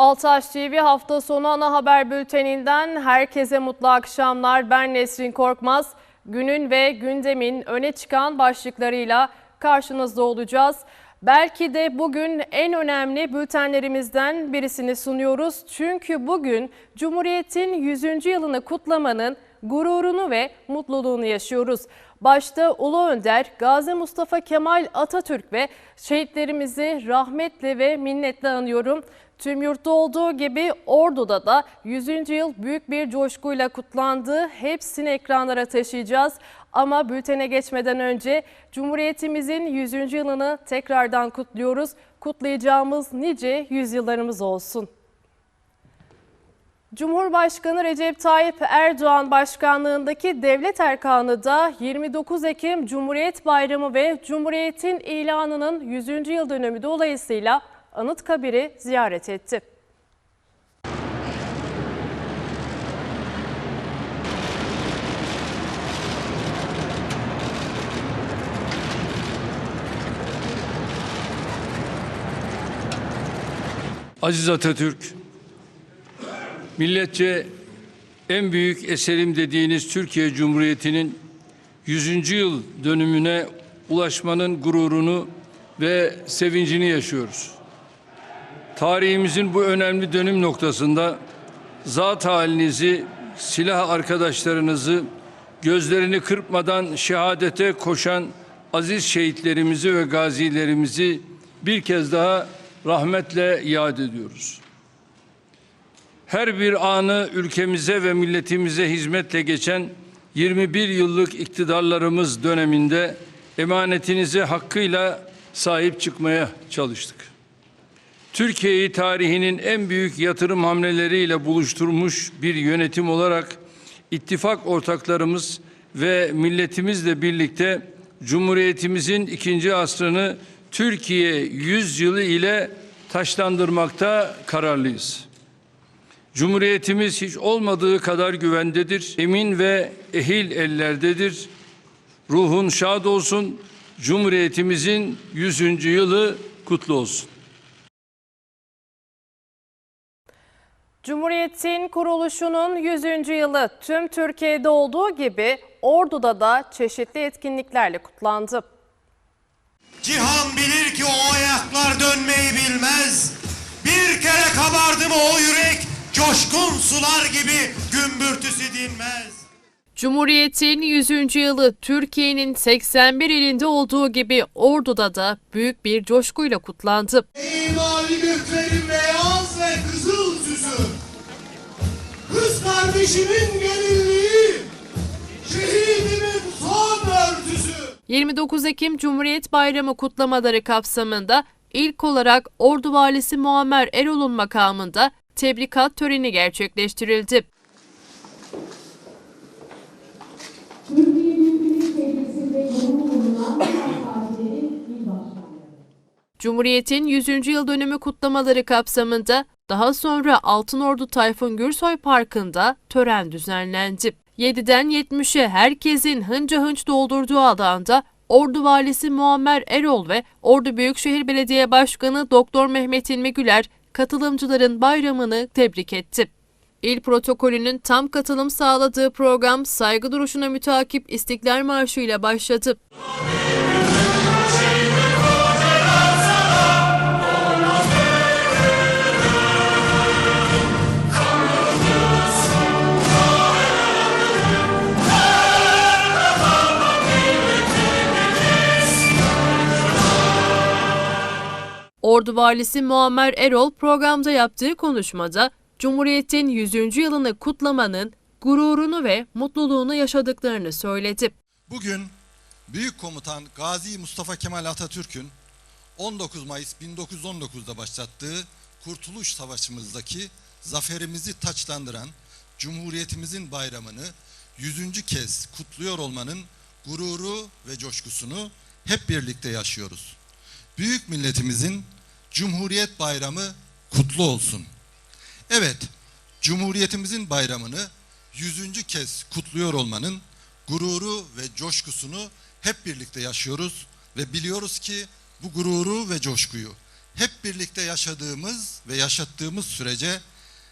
Altaş TV hafta sonu ana haber bülteninden herkese mutlu akşamlar. Ben Nesrin Korkmaz. Günün ve gündemin öne çıkan başlıklarıyla karşınızda olacağız. Belki de bugün en önemli bültenlerimizden birisini sunuyoruz. Çünkü bugün Cumhuriyet'in 100. yılını kutlamanın gururunu ve mutluluğunu yaşıyoruz. Başta Ulu Önder, Gazi Mustafa Kemal Atatürk ve şehitlerimizi rahmetle ve minnetle anıyorum. Tüm yurtta olduğu gibi Ordu'da da 100. yıl büyük bir coşkuyla kutlandı. Hepsini ekranlara taşıyacağız. Ama bültene geçmeden önce Cumhuriyetimizin 100. yılını tekrardan kutluyoruz. Kutlayacağımız nice yüzyıllarımız olsun. Cumhurbaşkanı Recep Tayyip Erdoğan başkanlığındaki devlet erkanı da 29 Ekim Cumhuriyet Bayramı ve Cumhuriyet'in ilanının 100. yıl dönümü dolayısıyla Anıtkabir'i ziyaret etti. Aziz Atatürk, milletçe en büyük eserim dediğiniz Türkiye Cumhuriyeti'nin 100. yıl dönümüne ulaşmanın gururunu ve sevincini yaşıyoruz. Tarihimizin bu önemli dönüm noktasında zat halinizi, silah arkadaşlarınızı, gözlerini kırpmadan şehadete koşan aziz şehitlerimizi ve gazilerimizi bir kez daha rahmetle yad ediyoruz. Her bir anı ülkemize ve milletimize hizmetle geçen 21 yıllık iktidarlarımız döneminde emanetinize hakkıyla sahip çıkmaya çalıştık. Türkiye'yi tarihinin en büyük yatırım hamleleriyle buluşturmuş bir yönetim olarak ittifak ortaklarımız ve milletimizle birlikte Cumhuriyetimizin ikinci asrını Türkiye 100 yılı ile taşlandırmakta kararlıyız. Cumhuriyetimiz hiç olmadığı kadar güvendedir, emin ve ehil ellerdedir. Ruhun şad olsun, Cumhuriyetimizin 100. yılı kutlu olsun. Cumhuriyet'in kuruluşunun 100. yılı tüm Türkiye'de olduğu gibi Ordu'da da çeşitli etkinliklerle kutlandı. Cihan bilir ki o ayaklar dönmeyi bilmez. Bir kere kabardı mı o yürek coşkun sular gibi gümbürtüsü dinmez. Cumhuriyet'in 100. yılı Türkiye'nin 81 ilinde olduğu gibi Ordu'da da büyük bir coşkuyla kutlandı. Ey mavi göklerin beyaz ve kızıl süsü. Kız kardeşimin gelinliği. Şehidimin son örtüsü. 29 Ekim Cumhuriyet Bayramı kutlamaları kapsamında ilk olarak Ordu Valisi Muammer Erol'un makamında tebrikat töreni gerçekleştirildi. Cumhuriyet'in 100. yıl dönümü kutlamaları kapsamında daha sonra Altınordu Tayfun Gürsoy Parkı'nda tören düzenlendi. 7'den 70'e herkesin hınca hınç doldurduğu alanda Ordu Valisi Muammer Erol ve Ordu Büyükşehir Belediye Başkanı Doktor Mehmet İlmi Güler katılımcıların bayramını tebrik etti. İl protokolünün tam katılım sağladığı program saygı duruşuna mütakip İstiklal Marşı ile başladı. Ordu Valisi Muammer Erol programda yaptığı konuşmada Cumhuriyet'in 100. yılını kutlamanın gururunu ve mutluluğunu yaşadıklarını söyledi. Bugün Büyük Komutan Gazi Mustafa Kemal Atatürk'ün 19 Mayıs 1919'da başlattığı Kurtuluş Savaşımızdaki zaferimizi taçlandıran Cumhuriyetimizin bayramını 100. kez kutluyor olmanın gururu ve coşkusunu hep birlikte yaşıyoruz. Büyük milletimizin Cumhuriyet Bayramı kutlu olsun. Evet, Cumhuriyetimizin bayramını 100. kez kutluyor olmanın gururu ve coşkusunu hep birlikte yaşıyoruz ve biliyoruz ki bu gururu ve coşkuyu hep birlikte yaşadığımız ve yaşattığımız sürece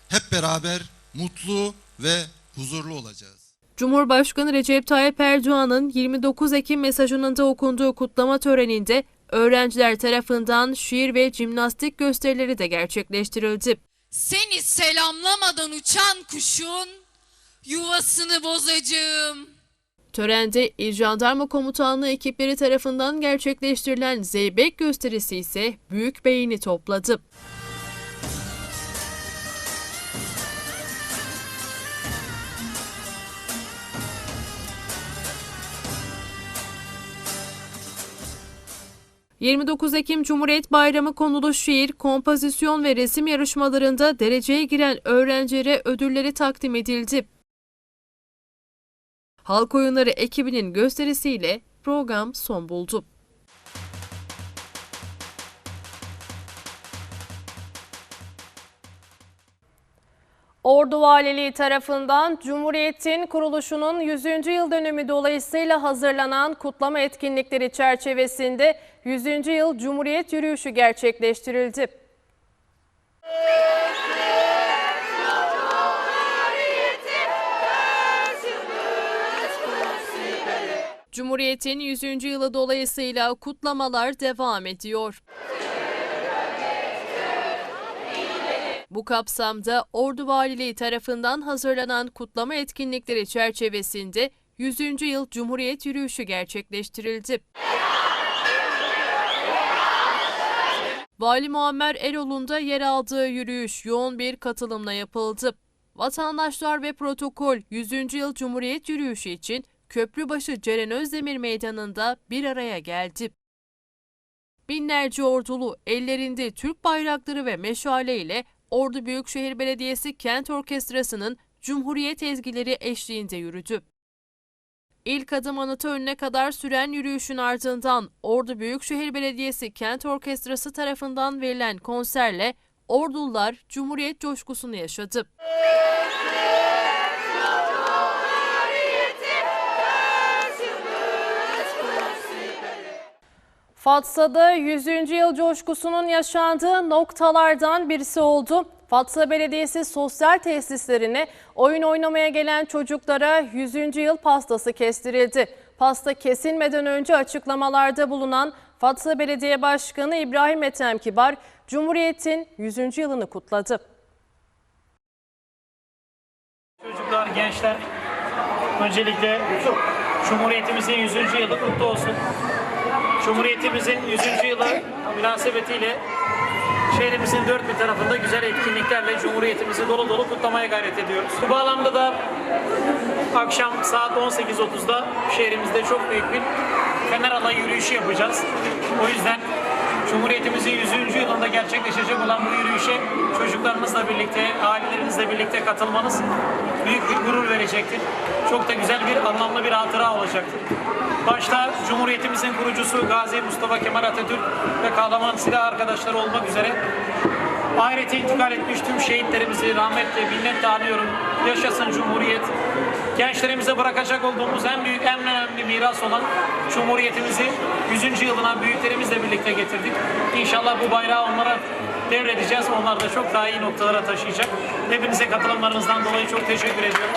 hep beraber mutlu ve huzurlu olacağız. Cumhurbaşkanı Recep Tayyip Erdoğan'ın 29 Ekim mesajının okunduğu kutlama töreninde öğrenciler tarafından şiir ve jimnastik gösterileri de gerçekleştirildi. Seni selamlamadan uçan kuşun yuvasını bozacağım. Törende İl Jandarma Komutanlığı ekipleri tarafından gerçekleştirilen Zeybek gösterisi ise büyük beğeni topladı. ...29 Ekim Cumhuriyet Bayramı konulu şiir, kompozisyon ve resim yarışmalarında dereceye giren öğrencilere ödülleri takdim edildi. Halk Oyunları ekibinin gösterisiyle program son buldu. Ordu Valiliği tarafından Cumhuriyet'in kuruluşunun 100. yıl dönümü dolayısıyla hazırlanan kutlama etkinlikleri çerçevesinde 100. yıl Cumhuriyet yürüyüşü gerçekleştirildi. Cumhuriyet'in 100. yılı dolayısıyla kutlamalar devam ediyor. Bu kapsamda Ordu Valiliği tarafından hazırlanan kutlama etkinlikleri çerçevesinde 100. yıl Cumhuriyet yürüyüşü gerçekleştirildi. Vali Muammer Erol'un da yer aldığı yürüyüş yoğun bir katılımla yapıldı. Vatandaşlar ve protokol 100. yıl Cumhuriyet yürüyüşü için Köprübaşı Ceren Özdemir Meydanı'nda bir araya geldi. Binlerce ordulu ellerinde Türk bayrakları ve meşale ile Ordu Büyükşehir Belediyesi Kent Orkestrası'nın Cumhuriyet ezgileri eşliğinde yürüdü. İlk adım anıtı önüne kadar süren yürüyüşün ardından Ordu Büyükşehir Belediyesi Kent Orkestrası tarafından verilen konserle Ordulular Cumhuriyet coşkusunu yaşadı. Fatsa'da 100. yıl coşkusunun yaşandığı noktalardan birisi oldu. Fatsa Belediyesi sosyal tesislerine oyun oynamaya gelen çocuklara 100. yıl pastası kestirildi. Pasta kesilmeden önce açıklamalarda bulunan Fatsa Belediye Başkanı İbrahim Ethem Kibar, Cumhuriyet'in 100. yılını kutladı. Çocuklar, gençler öncelikle Cumhuriyetimizin 100. yılı kutlu olsun. Cumhuriyetimizin 100. yılı münasebetiyle şehrimizin dört bir tarafında güzel etkinliklerle Cumhuriyetimizi dolu dolu kutlamaya gayret ediyoruz. Bu bağlamda da akşam saat 18.30'da şehrimizde çok büyük bir Fener Alayı yürüyüşü yapacağız. O yüzden Cumhuriyetimizin 100. yılında gerçekleşecek olan bu yürüyüşe çocuklarınızla birlikte, ailelerinizle birlikte katılmanız büyük bir gurur verecektir. Çok da güzel bir, anlamlı bir hatıra olacaktır. Başta Cumhuriyetimizin kurucusu Gazi Mustafa Kemal Atatürk ve kahraman silah arkadaşları olmak üzere ahirete intikal etmiş tüm şehitlerimizi rahmetle, minnetle anıyorum. Yaşasın Cumhuriyet. Gençlerimize bırakacak olduğumuz en büyük, en önemli miras olan Cumhuriyetimizi 100. yılına büyüklerimizle birlikte getirdik. İnşallah bu bayrağı onlara devredeceğiz. Onlar da çok daha iyi noktalara taşıyacak. Hepinize katılımlarınızdan dolayı çok teşekkür ediyorum.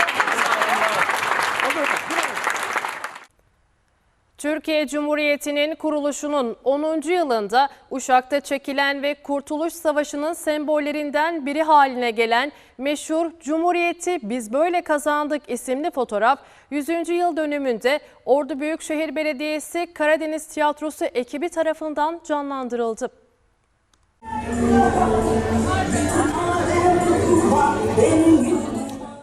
Türkiye Cumhuriyeti'nin kuruluşunun 10. yılında Uşak'ta çekilen ve Kurtuluş Savaşı'nın sembollerinden biri haline gelen meşhur Cumhuriyeti Biz Böyle Kazandık isimli fotoğraf 100. yıl dönümünde Ordu Büyükşehir Belediyesi Karadeniz Tiyatrosu ekibi tarafından canlandırıldı.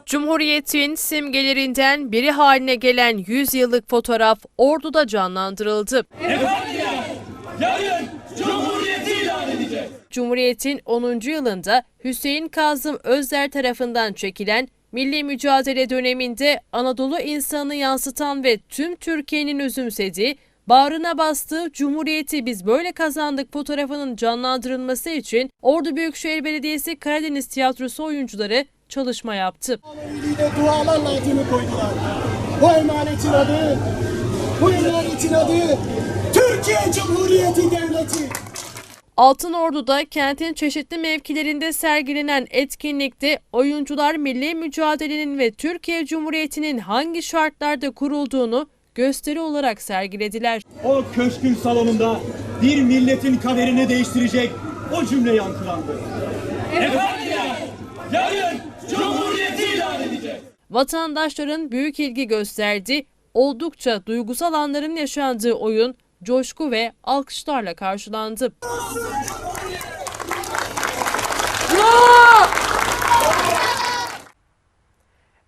Cumhuriyet'in simgelerinden biri haline gelen 100 yıllık fotoğraf Ordu'da canlandırıldı. Cumhuriyet'in 10. yılında Hüseyin Kazım Özler tarafından çekilen milli mücadele döneminde Anadolu insanı yansıtan ve tüm Türkiye'nin özümsediği, bağrına bastığı Cumhuriyeti biz böyle kazandık fotoğrafının canlandırılması için Ordu Büyükşehir Belediyesi Karadeniz Tiyatrosu oyuncuları çalışma yaptı. Dualarla adını koydular. Bu emanetin adı, bu emanetin adı Türkiye Cumhuriyeti Devleti. Altınordu'da kentin çeşitli mevkilerinde sergilenen etkinlikte oyuncular milli mücadelenin ve Türkiye Cumhuriyeti'nin hangi şartlarda kurulduğunu gösteri olarak sergilediler. O köşkün salonunda bir milletin kaderini değiştirecek o cümle yankılandı. Yarın Cumhuriyeti ilan edeceğiz. Vatandaşların büyük ilgi gösterdi, oldukça duygusal anların yaşandığı oyun coşku ve alkışlarla karşılandı.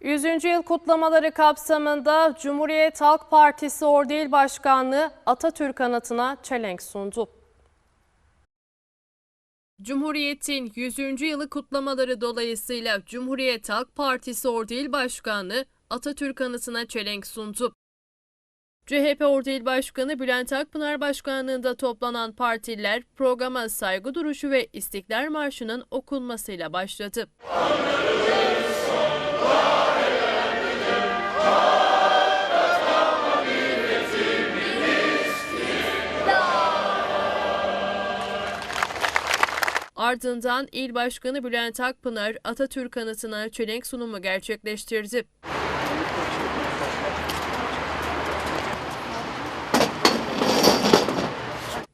Yüzüncü yıl kutlamaları kapsamında Cumhuriyet Halk Partisi Ordu İl Başkanlığı Atatürk anıtına çelenk sundu. Cumhuriyet'in 100. yılı kutlamaları dolayısıyla Cumhuriyet Halk Partisi Ordu İl Başkanlığı Atatürk anıtına çelenk sundu. CHP Ordu İl Başkanı Bülent Akpınar Başkanlığında toplanan partililer programa saygı duruşu ve İstiklal Marşı'nın okunmasıyla başladı. Ardından İl Başkanı Bülent Akpınar Atatürk anıtına çelenk sunumu gerçekleştirdi.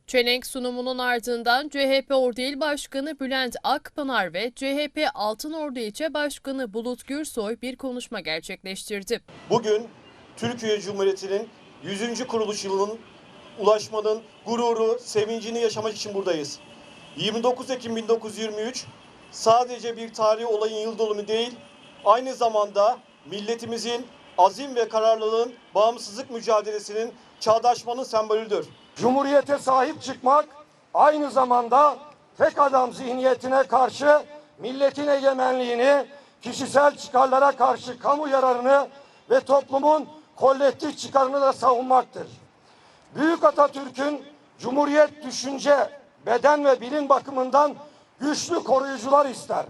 Çelenk sunumunun ardından CHP Ordu İl Başkanı Bülent Akpınar ve CHP Altınordu İlçe Başkanı Bulut Gürsoy bir konuşma gerçekleştirdi. Bugün Türkiye Cumhuriyeti'nin 100. kuruluş yılının ulaşmanın gururu, sevincini yaşamak için buradayız. 29 Ekim 1923 sadece bir tarihi olayın yıl dönümü değil, aynı zamanda milletimizin azim ve kararlılığın bağımsızlık mücadelesinin çağdaşmanın sembolüdür. Cumhuriyete sahip çıkmak aynı zamanda tek adam zihniyetine karşı milletin egemenliğini, kişisel çıkarlara karşı kamu yararını ve toplumun kolektif çıkarını da savunmaktır. Büyük Atatürk'ün Cumhuriyet düşünce, beden ve bilim bakımından güçlü koruyucular ister.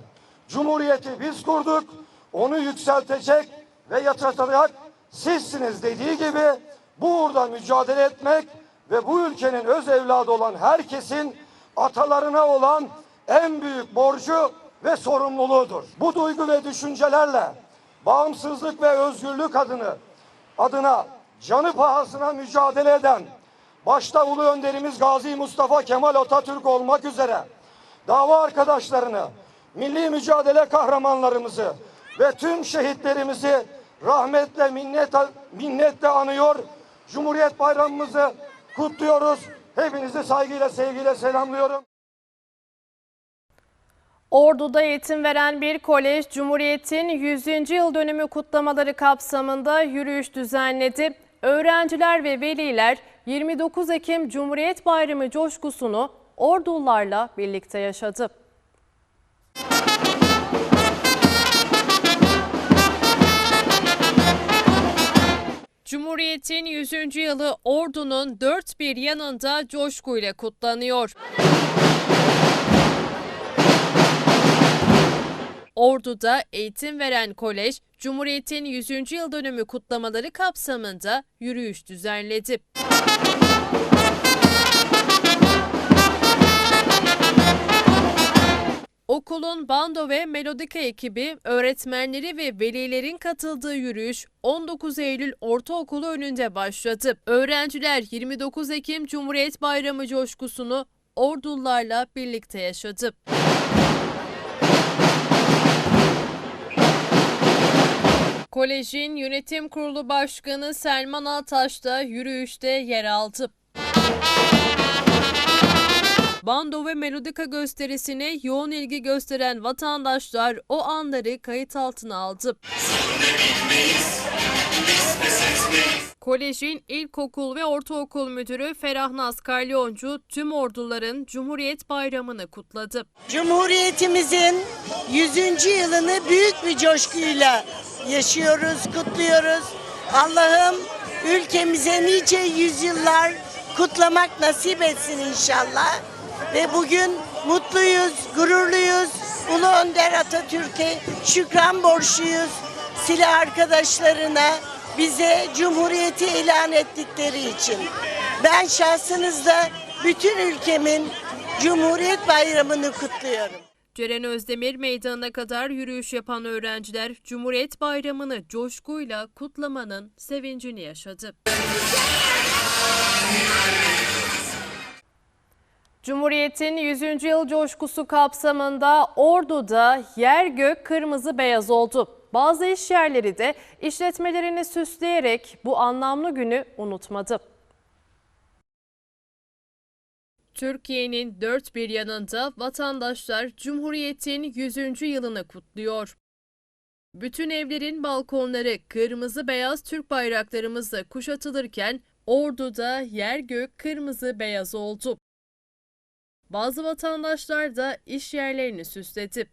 Cumhuriyeti biz kurduk, onu yükseltecek ve yatıracak sizsiniz dediği gibi bu uğurda mücadele etmek ve bu ülkenin öz evladı olan herkesin atalarına olan en büyük borcu ve sorumluluğudur. Bu duygu ve düşüncelerle bağımsızlık ve özgürlük adını adına canı pahasına mücadele eden başta Ulu Önderimiz Gazi Mustafa Kemal Atatürk olmak üzere dava arkadaşlarını, milli mücadele kahramanlarımızı ve tüm şehitlerimizi rahmetle minnetle, minnetle anıyor. Cumhuriyet Bayramımızı kutluyoruz. Hepinizi saygıyla sevgiyle selamlıyorum. Ordu'da eğitim veren bir kolej Cumhuriyet'in 100. yıl dönümü kutlamaları kapsamında yürüyüş düzenledi. Öğrenciler ve veliler 29 Ekim Cumhuriyet Bayramı coşkusunu Ordulularla birlikte yaşadı. Cumhuriyet'in 100. yılı Ordu'nun dört bir yanında coşkuyla kutlanıyor. Ordu'da eğitim veren kolej, Cumhuriyet'in 100. yıl dönümü kutlamaları kapsamında yürüyüş düzenledi. Okulun bando ve melodika ekibi, öğretmenleri ve velilerin katıldığı yürüyüş 19 Eylül Ortaokulu önünde başladı. Öğrenciler 29 Ekim Cumhuriyet Bayramı coşkusunu Ordulularla birlikte yaşadı. Kolejin yönetim kurulu başkanı Selman Altaş da yürüyüşte yer aldı. Bando ve melodika gösterisine yoğun ilgi gösteren vatandaşlar o anları kayıt altına aldı. Kolejin ilkokul ve ortaokul müdürü Ferahnaz Kalyoncu tüm orduların Cumhuriyet Bayramı'nı kutladı. Cumhuriyetimizin 100. yılını büyük bir coşkuyla yaşıyoruz, kutluyoruz. Allah'ım ülkemize nice yüzyıllar kutlamak nasip etsin inşallah. Ve bugün mutluyuz, gururluyuz. Ulu Önder Atatürk'e şükran borçluyuz. Silah arkadaşlarına bize Cumhuriyeti ilan ettikleri için. Ben şahsınızda bütün ülkemin Cumhuriyet Bayramı'nı kutluyorum. Ceren Özdemir Meydanı'na kadar yürüyüş yapan öğrenciler Cumhuriyet Bayramı'nı coşkuyla kutlamanın sevincini yaşadı. Cumhuriyet'in 100. yıl coşkusu kapsamında Ordu'da yer gök kırmızı beyaz oldu. Bazı iş yerleri de işletmelerini süsleyerek bu anlamlı günü unutmadı. Türkiye'nin dört bir yanında vatandaşlar Cumhuriyet'in 100. yılını kutluyor. Bütün evlerin balkonları kırmızı beyaz Türk bayraklarımızla kuşatılırken Ordu'da yer gök kırmızı beyaz oldu. Bazı vatandaşlar da iş yerlerini süsledi.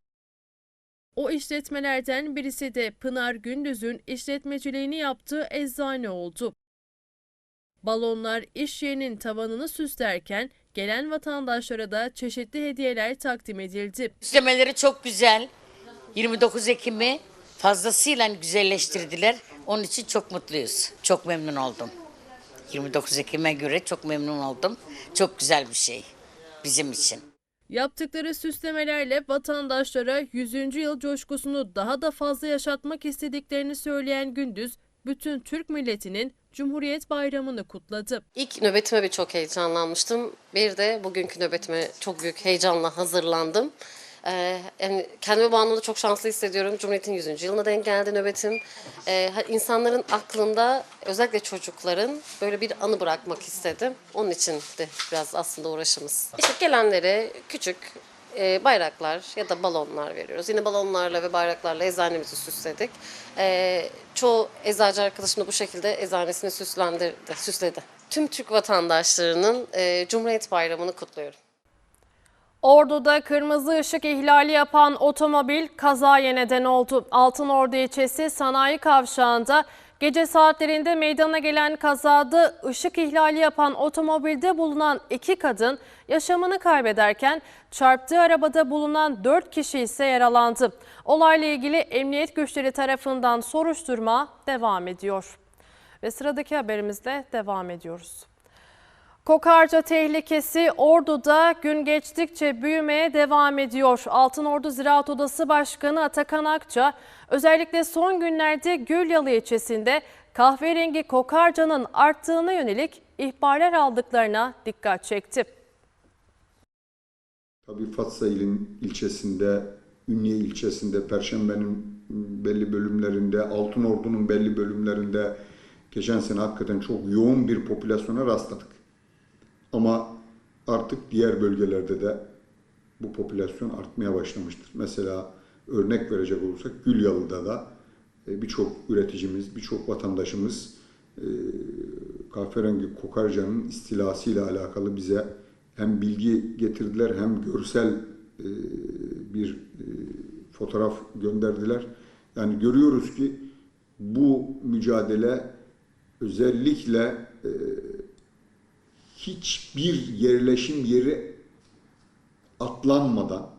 O işletmelerden birisi de Pınar Gündüz'ün işletmeciliğini yaptığı eczane oldu. Balonlar iş yerinin tavanını süslerken gelen vatandaşlara da çeşitli hediyeler takdim edildi. Süslemeleri çok güzel. 29 Ekim'i fazlasıyla güzelleştirdiler. Onun için çok mutluyuz. Çok memnun oldum. 29 Ekim'e göre çok memnun oldum. Çok güzel bir şey bizim için. Yaptıkları süslemelerle vatandaşlara 100. yıl coşkusunu daha da fazla yaşatmak istediklerini söyleyen Gündüz, bütün Türk milletinin Cumhuriyet Bayramı'nı kutladı. İlk nöbetime bir çok heyecanlanmıştım. Bir de bugünkü nöbetime çok büyük heyecanla hazırlandım. Ee, yani kendimi bu anlamda çok şanslı hissediyorum. Cumhuriyet'in 100. yılına denk geldi nöbetim. Ee, insanların aklında özellikle çocukların böyle bir anı bırakmak istedim. Onun için de biraz aslında uğraşımız. İşte gelenlere küçük e, bayraklar ya da balonlar veriyoruz. Yine balonlarla ve bayraklarla eczanemizi süsledik. Ee, çoğu eczacı arkadaşım da bu şekilde eczanesini süslendirdi, süsledi. Tüm Türk vatandaşlarının e, Cumhuriyet Bayramı'nı kutluyorum. Ordu'da kırmızı ışık ihlali yapan otomobil kazaya neden oldu. Altınordu ilçesi sanayi kavşağında gece saatlerinde meydana gelen kazada ışık ihlali yapan otomobilde bulunan iki kadın yaşamını kaybederken çarptığı arabada bulunan dört kişi ise yaralandı. Olayla ilgili emniyet güçleri tarafından soruşturma devam ediyor. Ve sıradaki haberimizle devam ediyoruz. Kokarca tehlikesi Ordu'da gün geçtikçe büyümeye devam ediyor. Altınordu Ziraat Odası Başkanı Atakan Akça özellikle son günlerde Gülyalı ilçesinde kahverengi kokarcanın arttığına yönelik ihbarlar aldıklarına dikkat çekti. Tabii Fatsa ilin ilçesinde, Ünye ilçesinde, Perşembe'nin belli bölümlerinde, Altınordu'nun belli bölümlerinde geçen sene hakikaten çok yoğun bir popülasyona rastladık. Ama artık diğer bölgelerde de bu popülasyon artmaya başlamıştır. Mesela örnek verecek olursak Gülyalı'da da e, birçok üreticimiz, birçok vatandaşımız e, kahverengi kokarcanın istilasıyla alakalı bize hem bilgi getirdiler hem görsel e, bir fotoğraf gönderdiler. Yani görüyoruz ki bu mücadele özellikle hiçbir yerleşim yeri atlanmadan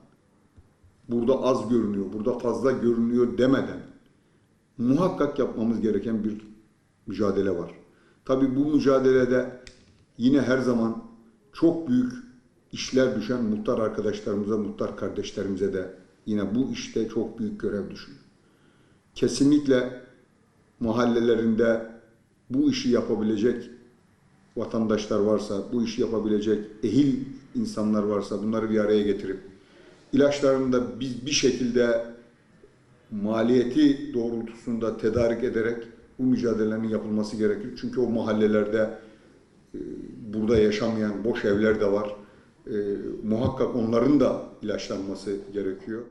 burada az görünüyor, burada fazla görünüyor demeden muhakkak yapmamız gereken bir mücadele var. Tabii bu mücadelede yine her zaman çok büyük işler düşen muhtar arkadaşlarımıza, muhtar kardeşlerimize de yine bu işte çok büyük görev düşüyor. Kesinlikle mahallelerinde bu işi yapabilecek vatandaşlar varsa, bu işi yapabilecek ehil insanlar varsa bunları bir araya getirip ilaçlarını da biz bir şekilde maliyeti doğrultusunda tedarik ederek bu mücadelenin yapılması gerekir. Çünkü o mahallelerde e, burada yaşamayan boş evler de var. E, muhakkak onların da ilaçlanması gerekiyor.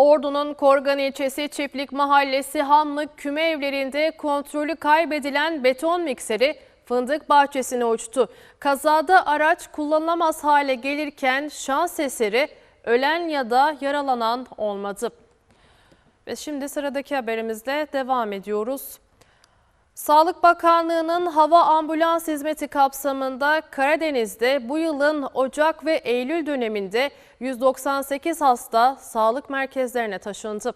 Ordu'nun Korgan ilçesi Çiftlik Mahallesi Hamlık küme evlerinde kontrolü kaybedilen beton mikseri fındık bahçesine uçtu. Kazada araç kullanılamaz hale gelirken şans eseri ölen ya da yaralanan olmadı. Ve şimdi sıradaki haberimizle devam ediyoruz. Sağlık Bakanlığı'nın hava ambulans hizmeti kapsamında Karadeniz'de bu yılın Ocak ve Eylül döneminde 198 hasta sağlık merkezlerine taşındı.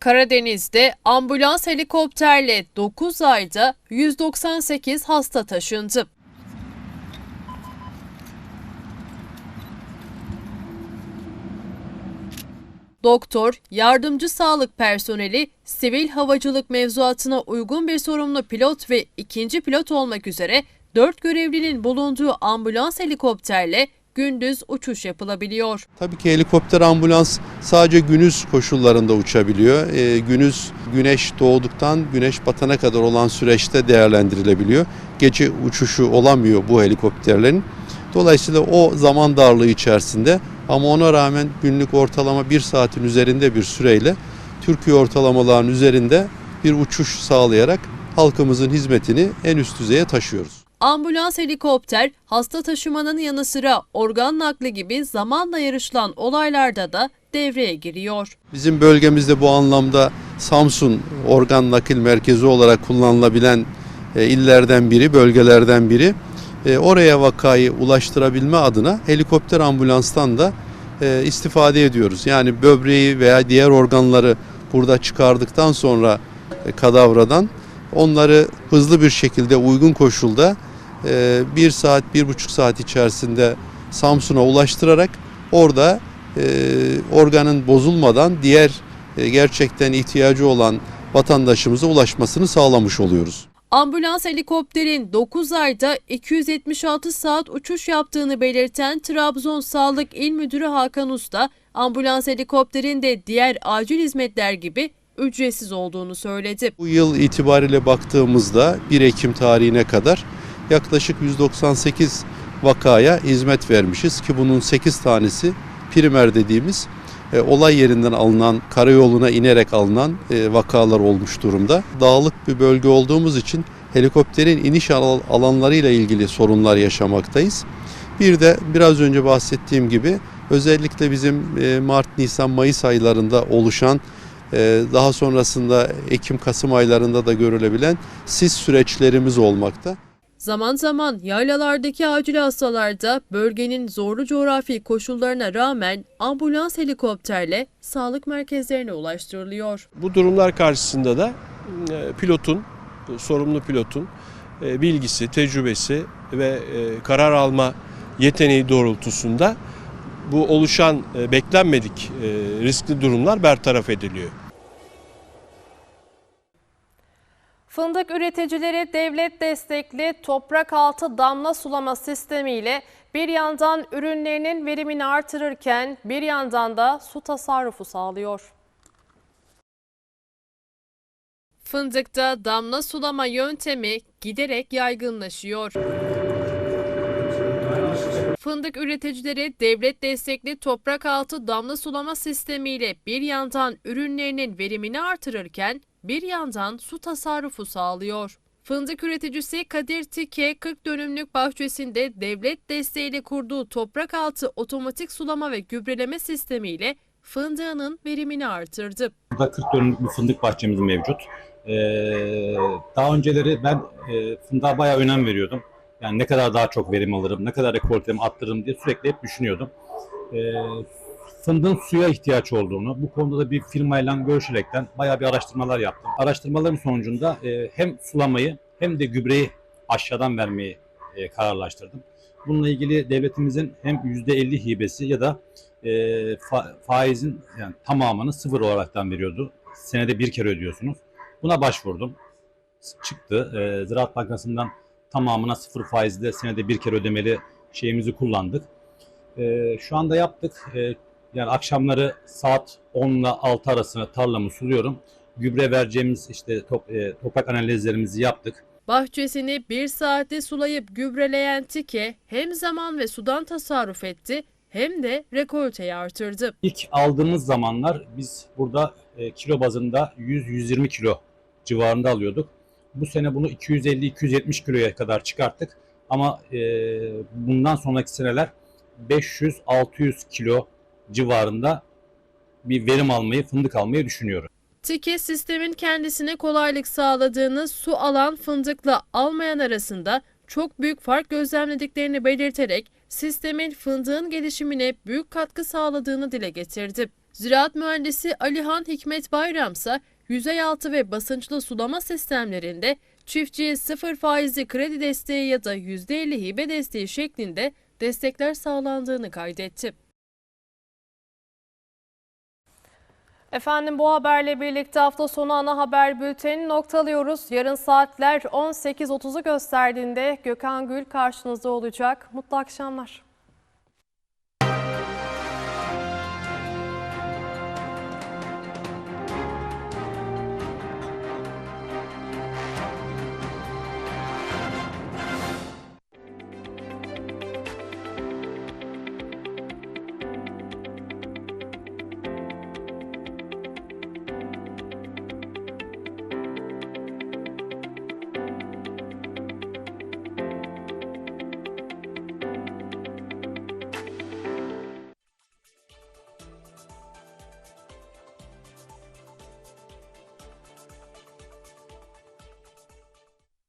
Karadeniz'de ambulans helikopterle 9 ayda 198 hasta taşındı. Doktor, yardımcı sağlık personeli, sivil havacılık mevzuatına uygun bir sorumlu pilot ve ikinci pilot olmak üzere 4 görevlinin bulunduğu ambulans helikopterle gündüz uçuş yapılabiliyor. Tabii ki helikopter ambulans sadece günüz koşullarında uçabiliyor. Ee, günüz güneş doğduktan güneş batana kadar olan süreçte değerlendirilebiliyor. Gece uçuşu olamıyor bu helikopterlerin. Dolayısıyla o zaman darlığı içerisinde ama ona rağmen günlük ortalama bir saatin üzerinde bir süreyle Türkiye ortalamalarının üzerinde bir uçuş sağlayarak halkımızın hizmetini en üst düzeye taşıyoruz. Ambulans helikopter hasta taşımanın yanı sıra organ nakli gibi zamanla yarışılan olaylarda da devreye giriyor. Bizim bölgemizde bu anlamda Samsun organ nakil merkezi olarak kullanılabilen e, illerden biri, bölgelerden biri. E, oraya vakayı ulaştırabilme adına helikopter ambulanstan da e, istifade ediyoruz. Yani böbreği veya diğer organları burada çıkardıktan sonra e, kadavradan onları hızlı bir şekilde uygun koşulda bir saat, bir buçuk saat içerisinde Samsun'a ulaştırarak orada organın bozulmadan diğer gerçekten ihtiyacı olan vatandaşımıza ulaşmasını sağlamış oluyoruz. Ambulans helikopterin 9 ayda 276 saat uçuş yaptığını belirten Trabzon Sağlık İl Müdürü Hakan Usta, ambulans helikopterin de diğer acil hizmetler gibi ücretsiz olduğunu söyledi. Bu yıl itibariyle baktığımızda 1 Ekim tarihine kadar yaklaşık 198 vakaya hizmet vermişiz ki bunun 8 tanesi primer dediğimiz e, olay yerinden alınan, karayoluna inerek alınan e, vakalar olmuş durumda. Dağlık bir bölge olduğumuz için helikopterin iniş al- alanlarıyla ilgili sorunlar yaşamaktayız. Bir de biraz önce bahsettiğim gibi özellikle bizim e, Mart, Nisan, Mayıs aylarında oluşan e, daha sonrasında Ekim-Kasım aylarında da görülebilen sis süreçlerimiz olmakta. Zaman zaman yaylalardaki acil hastalarda bölgenin zorlu coğrafi koşullarına rağmen ambulans helikopterle sağlık merkezlerine ulaştırılıyor. Bu durumlar karşısında da e, pilotun, sorumlu pilotun e, bilgisi, tecrübesi ve e, karar alma yeteneği doğrultusunda bu oluşan beklenmedik riskli durumlar bertaraf ediliyor. Fındık üreticileri devlet destekli toprak altı damla sulama sistemiyle bir yandan ürünlerinin verimini artırırken bir yandan da su tasarrufu sağlıyor. Fındıkta damla sulama yöntemi giderek yaygınlaşıyor. Fındık üreticileri devlet destekli toprak altı damla sulama sistemiyle bir yandan ürünlerinin verimini artırırken bir yandan su tasarrufu sağlıyor. Fındık üreticisi Kadir Tike 40 dönümlük bahçesinde devlet desteğiyle kurduğu toprak altı otomatik sulama ve gübreleme sistemiyle fındığının verimini artırdı. Burada 40 dönümlük bir fındık bahçemiz mevcut. Ee, daha önceleri ben e, fındığa bayağı önem veriyordum. Yani ne kadar daha çok verim alırım, ne kadar rekoltemi arttırırım diye sürekli hep düşünüyordum. Ee, fındığın suya ihtiyaç olduğunu, bu konuda da bir firmayla görüşerekten bayağı bir araştırmalar yaptım. Araştırmaların sonucunda e, hem sulamayı hem de gübreyi aşağıdan vermeyi e, kararlaştırdım. Bununla ilgili devletimizin hem %50 hibesi ya da e, fa- faizin yani tamamını sıfır olaraktan veriyordu. Senede bir kere ödüyorsunuz. Buna başvurdum. Çıktı. E, Ziraat Bankası'ndan tamamına sıfır faizle senede bir kere ödemeli şeyimizi kullandık. E, şu anda yaptık. E, yani akşamları saat 10 ile 6 arasında tarlamı suluyorum. Gübre vereceğimiz işte top, e, toprak analizlerimizi yaptık. Bahçesini bir saatte sulayıp gübreleyen Tike hem zaman ve sudan tasarruf etti hem de rekolteyi artırdı. İlk aldığımız zamanlar biz burada e, kilo bazında 100-120 kilo civarında alıyorduk. Bu sene bunu 250-270 kiloya kadar çıkarttık. Ama e, bundan sonraki seneler 500-600 kilo civarında bir verim almayı, fındık almayı düşünüyorum. Tike sistemin kendisine kolaylık sağladığını su alan fındıkla almayan arasında çok büyük fark gözlemlediklerini belirterek sistemin fındığın gelişimine büyük katkı sağladığını dile getirdi. Ziraat mühendisi Alihan Hikmet Bayramsa yüzey altı ve basınçlı sulama sistemlerinde çiftçiye sıfır faizli kredi desteği ya da %50 hibe desteği şeklinde destekler sağlandığını kaydetti. Efendim bu haberle birlikte hafta sonu ana haber bültenini noktalıyoruz. Yarın saatler 18.30'u gösterdiğinde Gökhan Gül karşınızda olacak. Mutlu akşamlar.